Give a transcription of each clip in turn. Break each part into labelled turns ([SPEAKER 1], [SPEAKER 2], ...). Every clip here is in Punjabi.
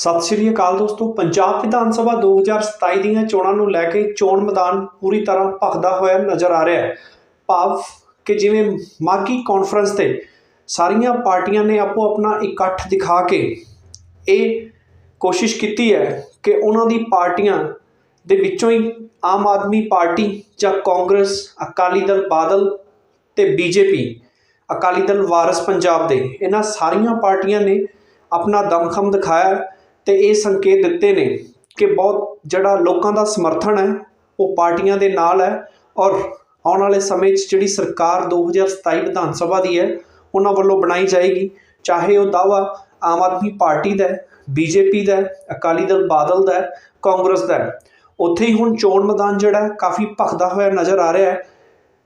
[SPEAKER 1] ਸਤਿ ਸ਼੍ਰੀ ਅਕਾਲ ਦੋਸਤੋ। ਪੰਜਾਬ ਵਿਧਾਨ ਸਭਾ 2027 ਦੀਆਂ ਚੋਣਾਂ ਨੂੰ ਲੈ ਕੇ ਚੋਣ ਮੈਦਾਨ ਪੂਰੀ ਤਰ੍ਹਾਂ ਭਖਦਾ ਹੋਇਆ ਨਜ਼ਰ ਆ ਰਿਹਾ ਹੈ। ਭਾਵ ਕਿ ਜਿਵੇਂ ਮਾਗੀ ਕਾਨਫਰੰਸ ਤੇ ਸਾਰੀਆਂ ਪਾਰਟੀਆਂ ਨੇ ਆਪੋ ਆਪਣਾ ਇਕੱਠ ਦਿਖਾ ਕੇ ਇਹ ਕੋਸ਼ਿਸ਼ ਕੀਤੀ ਹੈ ਕਿ ਉਹਨਾਂ ਦੀ ਪਾਰਟੀਆਂ ਦੇ ਵਿੱਚੋਂ ਹੀ ਆਮ ਆਦਮੀ ਪਾਰਟੀ ਜਾਂ ਕਾਂਗਰਸ, ਅਕਾਲੀ ਦਲ ਬਾਦਲ ਤੇ ਬੀਜੇਪੀ, ਅਕਾਲੀ ਦਲ ਵਾਰਸ ਪੰਜਾਬ ਦੇ, ਇਹਨਾਂ ਸਾਰੀਆਂ ਪਾਰਟੀਆਂ ਨੇ ਆਪਣਾ ਦਮਖਮ ਦਿਖਾਇਆ ਤੇ ਇਹ ਸੰਕੇਤ ਦਿੱਤੇ ਨੇ ਕਿ ਬਹੁਤ ਜਿਹੜਾ ਲੋਕਾਂ ਦਾ ਸਮਰਥਨ ਹੈ, ਉਹ ਪਾਰਟੀਆਂ ਦੇ ਨਾਲ ਹੈ ਔਰ ਆਉਣ ਵਾਲੇ ਸਮੇਂ 'ਚ ਜਿਹੜੀ ਸਰਕਾਰ 2027 ਵਿਧਾਨ ਸਭਾ ਦੀ ਹੈ, ਉਹਨਾਂ ਵੱਲੋਂ ਬਣਾਈ ਜਾਏਗੀ। ਚਾਹੇ ਉਹ ਦਾਵਾ ਆਮ ਆਦਮੀ ਪਾਰਟੀ ਦਾ ਹੈ ਬੀਜੇਪੀ ਦਾ ਹੈ, ਅਕਾਲੀ ਦਲ ਬਾਦਲ ਦਾ ਹੈ, ਕਾਂਗਰਸ ਦਾ ਹੈ। ਉੱਥੇ ਹੀ ਹੁਣ ਚੋਣ ਮੈਦਾਨ ਜਿਹੜਾ ਕਾਫੀ ਭਖਦਾ ਹੋਇਆ ਨਜ਼ਰ ਆ ਰਿਹਾ ਹੈ।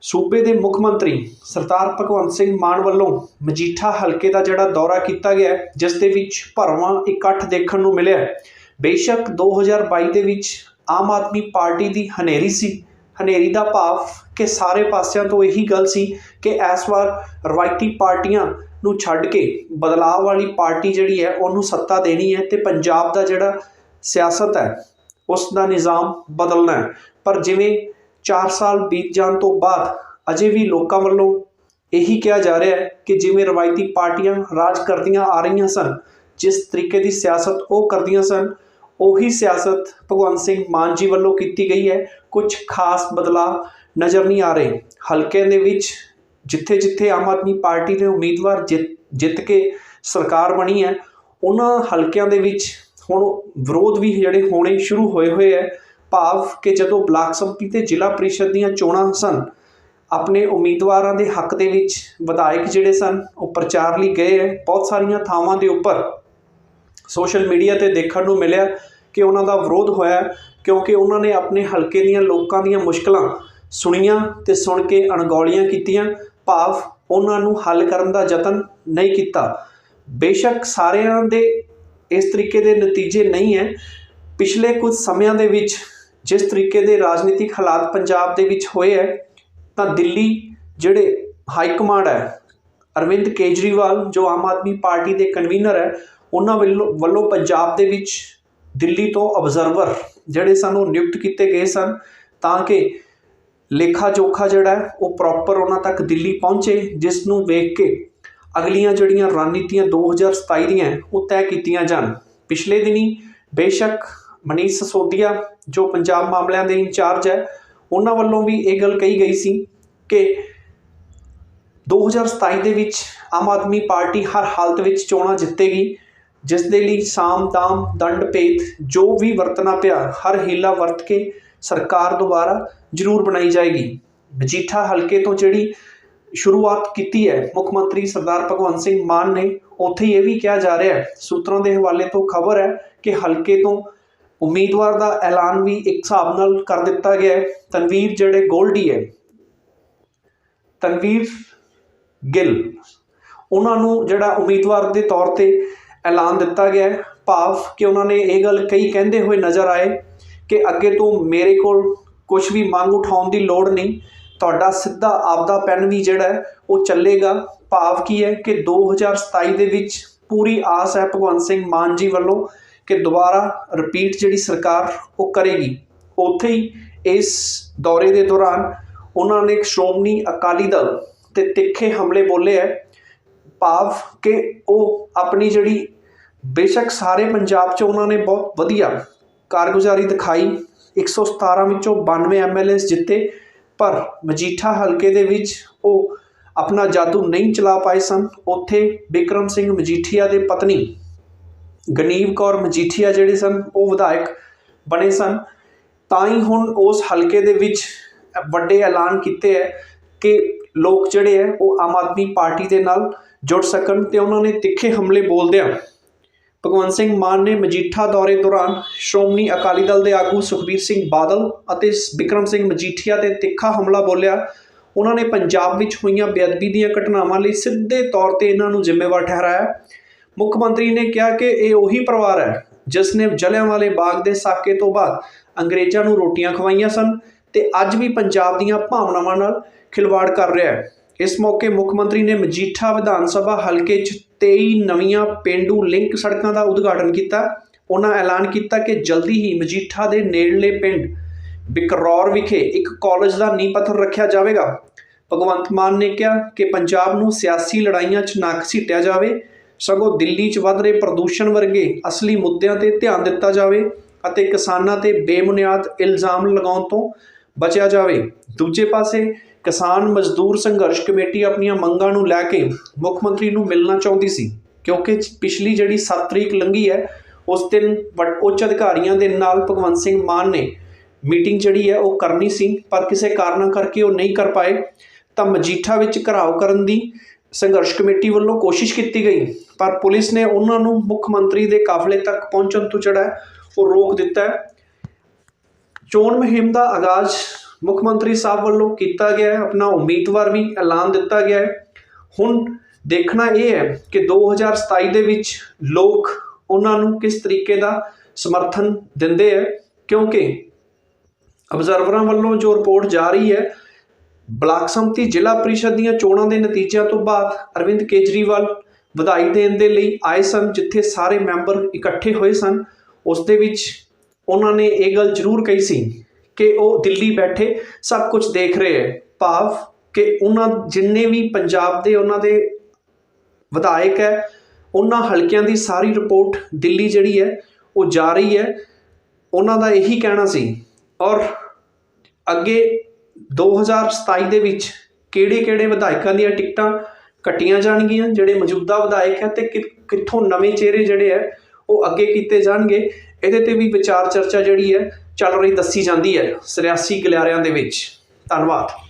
[SPEAKER 1] ਸੂਬੇ ਦੇ ਮੁੱਖ ਮੰਤਰੀ ਸਰਦਾਰ ਭਗਵੰਤ ਸਿੰਘ ਮਾਨ ਵੱਲੋਂ ਮਜੀਠਾ ਹਲਕੇ ਦਾ ਜਿਹੜਾ ਦੌਰਾ ਕੀਤਾ ਗਿਆ ਜਿਸ ਦੇ ਵਿੱਚ ਭਰਵਾਂ ਇਕੱਠ ਦੇਖਣ ਨੂੰ ਮਿਲਿਆ ਹੈ। ਬੇਸ਼ੱਕ 2022 ਦੇ ਵਿੱਚ ਆਮ ਆਦਮੀ ਪਾਰਟੀ ਦੀ ਹਨੇਰੀ ਸੀ ਹਨੇਰੀ ਦਾ ਭਾਵ ਕਿ ਸਾਰੇ ਪਾਸਿਆਂ ਤੋਂ ਇਹੀ ਗੱਲ ਸੀ ਕਿ ਇਸ ਵਾਰ ਰਵਾਇਤੀ ਪਾਰਟੀਆਂ ਨੂੰ ਛੱਡ ਕੇ ਬਦਲਾਅ ਵਾਲੀ ਪਾਰਟੀ ਜਿਹੜੀ ਹੈ, ਉਹਨੂੰ ਸੱਤਾ ਦੇਣੀ ਹੈ ਤੇ ਪੰਜਾਬ ਦਾ ਜਿਹੜਾ ਸਿਆਸਤ ਹੈ, ਉਸ ਦਾ ਨਿਜ਼ਾਮ ਬਦਲਣਾ ਹੈ ਪਰ ਜਿਵੇਂ 4 ਸਾਲ ਬੀਤ ਜਾਣ ਤੋਂ ਬਾਅਦ ਅਜੇ ਵੀ ਲੋਕਾਂ ਵੱਲੋਂ ਇਹੀ ਕਿਹਾ ਜਾ ਰਿਹਾ ਹੈ ਕਿ ਜਿਵੇਂ ਰਵਾਇਤੀ ਪਾਰਟੀਆਂ ਰਾਜ ਕਰਦੀਆਂ ਆ ਰਹੀਆਂ ਸਨ, ਜਿਸ ਤਰੀਕੇ ਦੀ ਸਿਆਸਤ ਉਹ ਕਰਦੀਆਂ ਸਨ, ਉਹੀ ਸਿਆਸਤ ਭਗਵੰਤ ਸਿੰਘ ਮਾਨ ਜੀ ਵੱਲੋਂ ਕੀਤੀ ਗਈ ਹੈ। ਕੁਝ ਖਾਸ ਬਦਲਾਅ ਨਜ਼ਰ ਨਹੀਂ ਆ ਰਹੇ। ਹਲਕਿਆਂ ਦੇ ਵਿੱਚ ਜਿੱਥੇ ਜਿੱਥੇ ਆਮ ਆਦਮੀ ਪਾਰਟੀ ਦੇ ਉਮੀਦਵਾਰ ਜਿੱਤ ਜਿੱਤ ਕੇ ਸਰਕਾਰ ਬਣੀ ਹੈ, ਉਹਨਾਂ ਹਲਕਿਆਂ ਦੇ ਵਿੱਚ ਹੁਣ ਵਿਰੋਧ ਵੀ ਜਿਹੜੇ ਹੋਣੇ ਸ਼ੁਰੂ ਹੋਏ ਹੋਏ ਹੈ। ਭਾਵ ਕਿ ਜਦੋਂ ਬਲਾਕ ਸੰਮਤੀ ਤੇ ਜ਼ਿਲ੍ਹਾ ਪ੍ਰੀਸ਼ਦ ਦੀਆਂ ਚੋਣਾਂ ਸਨ, ਆਪਣੇ ਉਮੀਦਵਾਰਾਂ ਦੇ ਹੱਕ ਦੇ ਵਿੱਚ ਵਿਧਾਇਕ ਜਿਹੜੇ ਸਨ, ਉਹ ਪ੍ਰਚਾਰ ਲਈ ਗਏ ਹੈ। ਬਹੁਤ ਸਾਰੀਆਂ ਥਾਵਾਂ ਦੇ ਉੱਪਰ ਸੋਸ਼ਲ ਮੀਡੀਆ ਤੇ ਦੇਖਣ ਨੂੰ ਮਿਲਿਆ ਕਿ ਉਹਨਾਂ ਦਾ ਵਿਰੋਧ ਹੋਇਆ ਕਿਉਂਕਿ ਉਹਨਾਂ ਨੇ ਆਪਣੇ ਹਲਕੇ ਦੀਆਂ ਲੋਕਾਂ ਦੀਆਂ ਮੁਸ਼ਕਲਾਂ ਸੁਣੀਆਂ ਤੇ ਸੁਣ ਕੇ ਅਣਗੌਲੀਆਂ ਕੀਤੀਆਂ। ਭਾਵ ਉਹਨਾਂ ਨੂੰ ਹੱਲ ਕਰਨ ਦਾ ਯਤਨ ਨਹੀਂ ਕੀਤਾ। ਬੇਸ਼ੱਕ ਸਾਰਿਆਂ ਦੇ ਇਸ ਤਰੀਕੇ ਦੇ ਨਤੀਜੇ ਨਹੀਂ ਹੈ। ਪਿਛਲੇ ਕੁਝ ਸਮਿਆਂ ਦੇ ਵਿੱਚ ਜਿਸ ਤਰੀਕੇ ਦੇ ਰਾਜਨੀਤਿਕ ਹਾਲਾਤ ਪੰਜਾਬ ਦੇ ਵਿੱਚ ਹੋਏ ਹੈ, ਤਾਂ ਦਿੱਲੀ ਜਿਹੜੇ ਹਾਈ ਕਮਾਂਡ ਹੈ, ਅਰਵਿੰਦ ਕੇਜਰੀਵਾਲ, ਜੋ ਆਮ ਆਦਮੀ ਪਾਰਟੀ ਦੇ ਕਨਵੀਨਰ ਹੈ, ਉਹਨਾਂ ਵੱਲੋਂ ਵੱਲੋਂ ਪੰਜਾਬ ਦੇ ਵਿੱਚ ਦਿੱਲੀ ਤੋਂ ਅਬਜ਼ਰਵਰ ਜਿਹੜੇ ਸਨ ਉਹ ਨਿਯੁਕਤ ਕੀਤੇ ਗਏ ਸਨ, ਤਾਂ ਕਿ ਲੇਖਾ ਜੋਖਾ ਜਿਹੜਾ ਉਹ ਪ੍ਰੋਪਰ ਉਹਨਾਂ ਤੱਕ ਦਿੱਲੀ ਪਹੁੰਚੇ, ਜਿਸ ਨੂੰ ਵੇਖ ਕੇ ਅਗਲੀਆਂ ਜਿਹੜੀਆਂ ਰਣਨੀਤੀਆਂ 2027 ਦੀਆਂ ਉਹ ਤੈਅ ਕੀਤੀਆਂ ਜਾਣ। ਪਿਛਲੇ ਦਿਨੀ ਬੇਸ਼ੱਕ ਮਨੀਸ਼ ਸਸੋਦੀਆ ਜੋ ਪੰਜਾਬ ਮਾਮਲਿਆਂ ਦੇ ਇੰਚਾਰਜ ਹੈ, ਉਹਨਾਂ ਵੱਲੋਂ ਵੀ ਇਹ ਗੱਲ ਕਹੀ ਗਈ ਸੀ ਕਿ 2027 ਦੇ ਵਿੱਚ ਆਮ ਆਦਮੀ ਪਾਰਟੀ ਹਰ ਹਾਲਤ ਵਿੱਚ ਚੋਣਾਂ ਜਿੱਤੇਗੀ, ਜਿਸ ਦੇ ਲਈ ਸਾਮ, ਦਾਮ, ਦੰਡ ਭੇਦ ਜੋ ਵੀ ਵਰਤਣਾ ਪਿਆ, ਹਰ ਹੀਲਾ ਵਰਤ ਕੇ ਸਰਕਾਰ ਦੁਬਾਰਾ ਜ਼ਰੂਰ ਬਣਾਈ ਜਾਏਗੀ। ਮਜੀਠਾ ਹਲਕੇ ਤੋਂ ਜਿਹੜੀ ਸ਼ੁਰੂਆਤ ਕੀਤੀ ਹੈ, ਮੁੱਖ ਮੰਤਰੀ ਸਰਦਾਰ ਭਗਵੰਤ ਸਿੰਘ ਮਾਨ ਨੇ, ਉੱਥੇ ਇਹ ਵੀ ਕਿਹਾ ਜਾ ਰਿਹਾ ਹੈ, ਸੂਤਰਾਂ ਦੇ ਹਵਾਲੇ ਤੋਂ ਖਬਰ ਹੈ ਕਿ ਹਲਕੇ ਤੋਂ ਉਮੀਦਵਾਰ ਦਾ ਐਲਾਨ ਵੀ ਇੱਕ ਹਿਸਾਬ ਨਾਲ ਕਰ ਦਿੱਤਾ ਗਿਆ ਹੈ। ਤਨਵੀਰ ਜਿਹੜੇ ਗੋਲਡੀ ਹੈ, ਤਨਵੀਰ ਗਿੱਲ, ਉਹਨਾਂ ਨੂੰ ਜਿਹੜਾ ਉਮੀਦਵਾਰ ਦੇ ਤੌਰ ਤੇ ਐਲਾਨ ਦਿੱਤਾ ਗਿਆ ਹੈ। ਭਾਵ ਕਿ ਉਹਨਾਂ ਨੇ ਇਹ ਗੱਲ ਕਈ ਕਹਿੰਦੇ ਹੋਏ ਨਜ਼ਰ ਆਏ ਕਿ ਅੱਗੇ ਤੋਂ ਮੇਰੇ ਕੋਲ ਕੁਝ ਵੀ ਮੰਗ ਉਠਾਉਣ ਦੀ ਲੋੜ ਨਹੀਂ। ਤੁਹਾਡਾ ਸਿੱਧਾ ਆਪਦਾ ਪੈਨ ਵੀ ਜਿਹੜਾ ਹੈ, ਉਹ ਚੱਲੇਗਾ। ਭਾਵ ਕੀ ਹੈ ਕਿ 2027 ਦੇ ਵਿੱਚ ਪੂਰੀ ਆਸ ਹੈ ਭਗਵੰਤ ਸਿੰਘ ਮਾਨ ਜੀ ਵੱਲੋਂ ਕਿ ਦੁਬਾਰਾ ਰਿਪੀਟ ਜਿਹੜੀ ਸਰਕਾਰ ਉਹ ਕਰੇਗੀ, ਉੱਥੇ ਹੀ ਇਸ ਦੌਰੇ ਦੇ ਦੌਰਾਨ ਉਹਨਾਂ ਨੇ ਸ਼੍ਰੋਮਣੀ ਅਕਾਲੀ ਦਲ ਤੇ ਤਿੱਖੇ ਹਮਲੇ ਬੋਲੇ ਹੈ, ਭਾਵ ਕਿ ਉਹ ਆਪਣੀ ਜਿਹੜੀ ਬੇਸ਼ੱਕ ਸਾਰੇ ਪੰਜਾਬ 'ਚ ਉਹਨਾਂ ਨੇ ਬਹੁਤ ਵਧੀਆ ਕਾਰਗੁਜ਼ਾਰੀ ਦਿਖਾਈ 117 ਵਿੱਚੋਂ 92 ਐਮਐਲਏਸ ਜਿੱਤੇ, ਪਰ ਮਜੀਠਾ ਹਲਕੇ ਦੇ ਵਿੱਚ ਉਹ ਆਪਣਾ ਜਾਦੂ ਨਹੀਂ ਚਲਾ ਪਾਏ ਸਨ। ਉੱਥੇ ਬਿਕਰਮ ਸਿੰਘ ਮਜੀਠੀਆ ਦੇ ਪਤਨੀ ਗਨੀਵ ਕੌਰ ਮਜੀਠੀਆ ਜਿਹੜੇ ਸਨ, ਉਹ ਵਿਧਾਇਕ ਬਣੇ ਸਨ। ਤਾਂ ਹੀ ਹੁਣ ਉਸ ਹਲਕੇ ਦੇ ਵਿੱਚ ਵੱਡੇ ਐਲਾਨ ਕੀਤੇ ਹੈ ਕਿ ਲੋਕ ਜਿਹੜੇ ਹੈ, ਉਹ ਆਮ ਆਦਮੀ ਪਾਰਟੀ ਦੇ ਨਾਲ ਜੁੜ ਸਕਣ ਤੇ ਉਹਨਾਂ ਨੇ ਤਿੱਖੇ ਹਮਲੇ ਬੋਲਦਿਆਂ ਭਗਵੰਤ ਸਿੰਘ ਮਾਨ ਨੇ ਮਜੀਠਾ ਦੌਰੇ ਦੌਰਾਨ ਸ਼੍ਰੋਮਣੀ ਅਕਾਲੀ ਦਲ ਦੇ ਆਗੂ ਸੁਖਬੀਰ ਸਿੰਘ ਬਾਦਲ ਅਤੇ ਬਿਕਰਮ ਸਿੰਘ ਮਜੀਠੀਆ ਤੇ ਤਿੱਖਾ ਹਮਲਾ ਬੋਲਿਆ। ਉਹਨਾਂ ਨੇ ਪੰਜਾਬ ਵਿੱਚ ਹੋਈਆਂ ਬੇਅਦਬੀ ਦੀਆਂ ਘਟਨਾਵਾਂ ਲਈ ਸਿੱਧੇ ਤੌਰ ਤੇ ਇਹਨਾਂ ਨੂੰ ਜ਼ਿੰਮੇਵਾਰ ਠਹਿਰਾਇਆ। ਮੁੱਖ ਮੰਤਰੀ ਨੇ ਕਿਹਾ ਕਿ ਇਹ ਉਹੀ ਪਰਿਵਾਰ ਹੈ ਜਿਸ ਨੇ ਜਲਿਆਂਵਾਲੇ ਬਾਗ ਦੇ ਸਾਕੇ ਤੋਂ ਬਾਅਦ ਅੰਗਰੇਜ਼ਾਂ ਨੂੰ ਰੋਟੀਆਂ ਖਵਾਈਆਂ ਸਨ ਤੇ ਅੱਜ ਵੀ ਪੰਜਾਬ ਦੀਆਂ ਭਾਵਨਾਵਾਂ ਨਾਲ ਖਿਲਵਾੜ ਕਰ ਰਿਹਾ ਹੈ। ਇਸ ਮੌਕੇ ਮੁੱਖ ਮੰਤਰੀ ਨੇ ਮਜੀਠਾ ਵਿਧਾਨ ਸਭਾ ਹਲਕੇ 'ਚ 23 ਨਵੀਆਂ ਪਿੰਡੂ ਲਿੰਕ ਸੜਕਾਂ ਦਾ ਉਦਘਾਟਨ ਕੀਤਾ। ਉਹਨਾਂ ਐਲਾਨ ਕੀਤਾ ਕਿ ਜਲਦੀ ਹੀ ਮਜੀਠਾ ਦੇ ਨੇੜਲੇ ਪਿੰਡ ਬਿਕਰੌਰ ਵਿਖੇ ਇੱਕ ਕਾਲਜ ਦਾ ਨੀਂਹ ਪੱਥਰ ਰੱਖਿਆ ਜਾਵੇਗਾ। ਭਗਵੰਤ ਮਾਨ ਨੇ ਕਿਹਾ ਕਿ ਪੰਜਾਬ ਨੂੰ ਸਿਆਸੀ ਲੜਾਈਆਂ 'ਚ ਨਾ ਘਸੀਟਿਆ ਜਾਵੇ। ਸਗੋਂ ਦਿੱਲੀ 'ਚ ਵੱਧ ਰਹੇ ਪ੍ਰਦੂਸ਼ਣ ਵਰਗੇ ਅਸਲੀ ਮੁੱਦਿਆਂ ਤੇ ਧਿਆਨ ਦਿੱਤਾ ਜਾਵੇ ਅਤੇ ਕਿਸਾਨਾਂ ਤੇ ਬੇਬੁਨਿਆਦ ਇਲਜ਼ਾਮ ਲਗਾਉਣ ਤੋਂ ਬਚਿਆ ਜਾਵੇ। ਦੂਜੇ ਪਾਸੇ, ਕਿਸਾਨ ਮਜ਼ਦੂਰ ਸੰਘਰਸ਼ ਕਮੇਟੀ ਆਪਣੀਆਂ ਮੰਗਾਂ ਨੂੰ ਲੈ ਕੇ ਮੁੱਖ ਮੰਤਰੀ ਨੂੰ ਮਿਲਣਾ ਚਾਹੁੰਦੀ ਸੀ, ਕਿਉਂਕਿ ਪਿਛਲੀ ਜਿਹੜੀ 7 ਤਰੀਕ ਲੰਘੀ ਹੈ, ਉਸ ਦਿਨ ਵੱਡ- ਉੱਚ ਅਧਿਕਾਰੀਆਂ ਦੇ ਨਾਲ ਭਗਵੰਤ ਸਿੰਘ ਮਾਨ ਨੇ ਮੀਟਿੰਗ ਜਿਹੜੀ ਹੈ ਉਹ ਕਰਨੀ ਸੀ, ਪਰ ਕਿਸੇ ਕਾਰਨਾਂ ਕਰਕੇ ਉਹ ਨਹੀਂ ਕਰ ਪਾਏ। ਤਾਂ ਮਜੀਠਾ ਵਿੱਚ ਘਰਾਓ ਕਰਨ ਦੀ ਸੰਘਰਸ਼ ਕਮੇਟੀ ਵੱਲੋਂ ਕੋਸ਼ਿਸ਼ ਕੀਤੀ ਗਈ, ਪਰ ਪੁਲਿਸ ਨੇ ਉਹਨਾਂ ਨੂੰ ਮੁੱਖ ਮੰਤਰੀ ਦੇ ਕਾਫਲੇ ਤੱਕ ਪਹੁੰਚਣ ਤੋਂ ਜਿਹੜਾ ਉਹ ਰੋਕ ਦਿੱਤਾ ਚੋਣ ਮੁਹਿੰਮ ਦਾ ਆਗਾਜ਼ ਮੁੱਖ ਮੰਤਰੀ ਸਾਹਿਬ ਵੱਲੋਂ ਕੀਤਾ ਗਿਆ ਹੈ, ਆਪਣਾ ਉਮੀਦਵਾਰ ਵੀ ਐਲਾਨ ਦਿੱਤਾ ਗਿਆ ਹੈ। ਹੁਣ ਦੇਖਣਾ ਇਹ ਹੈ ਕਿ 2027 ਦੇ ਵਿੱਚ ਲੋਕ ਉਹਨਾਂ ਨੂੰ ਕਿਸ ਤਰੀਕੇ ਦਾ ਸਮਰਥਨ ਦਿੰਦੇ ਹੈ, ਕਿਉਂਕਿ ਅਬਜ਼ਰਵਰਾਂ ਵੱਲੋਂ ਜੋ ਰਿਪੋਰਟ ਜਾ ਰਹੀ ਹੈ ਬਲਾਕ ਸੰਮਤੀ ਜ਼ਿਲ੍ਹਾ ਪਰਿਸ਼ਦ ਦੀਆਂ ਚੋਣਾਂ ਦੇ ਨਤੀਜਿਆਂ ਤੋਂ ਬਾਅਦ ਅਰਵਿੰਦ ਕੇਜਰੀਵਾਲ ਵਧਾਈ ਦੇਣ ਦੇ ਲਈ ਆਏ ਸਨ, ਜਿੱਥੇ ਸਾਰੇ ਮੈਂਬਰ ਇਕੱਠੇ ਹੋਏ ਸਨ। ਉਸ ਦੇ ਵਿੱਚ ਉਹਨਾਂ ਨੇ ਇਹ ਗੱਲ ਜ਼ਰੂਰ ਕਹੀ ਸੀ ਕਿ ਉਹ ਦਿੱਲੀ ਬੈਠੇ, ਸਭ ਕੁਝ ਦੇਖ ਰਹੇ ਹੈ। ਭਾਵ ਕਿ ਉਹਨਾਂ ਜਿੰਨੇ ਵੀ ਪੰਜਾਬ ਦੇ ਉਹਨਾਂ ਦੇ ਵਿਧਾਇਕ ਹੈ, ਉਹਨਾਂ ਹਲਕਿਆਂ ਦੀ ਸਾਰੀ ਰਿਪੋਰਟ ਦਿੱਲੀ ਜਿਹੜੀ ਹੈ, ਉਹ ਜਾ ਰਹੀ ਹੈ। ਉਹਨਾਂ ਦਾ ਇਹੀ ਕਹਿਣਾ ਸੀ। ਔਰ ਅੱਗੇ 2027 ਦੇ ਵਿੱਚ ਕਿਹੜੇ-ਕਿਹੜੇ ਵਿਧਾਇਕਾਂ ਦੀਆਂ ਟਿਕਟਾਂ ਕੱਟੀਆਂ ਜਾਣਗੀਆਂ? ਜਿਹੜੇ ਮੌਜੂਦਾ ਵਿਧਾਇਕ ਹੈ ਤੇ ਕਿੱਥੋਂ ਨਵੇਂ ਚਿਹਰੇ ਜਿਹੜੇ ਹੈ, ਉਹ ਅੱਗੇ ਕੀਤੇ ਜਾਣਗੇ। ਇਹਦੇ ਤੇ ਵੀ ਵਿਚਾਰ ਚਰਚਾ ਜਿਹੜੀ ਹੈ, ਚੱਲ ਰਹੀ ਦੱਸੀ ਜਾਂਦੀ ਹੈ। 83 ਗਲਿਆਰਿਆਂ ਦੇ ਵਿੱਚ। ਧੰਨਵਾਦ।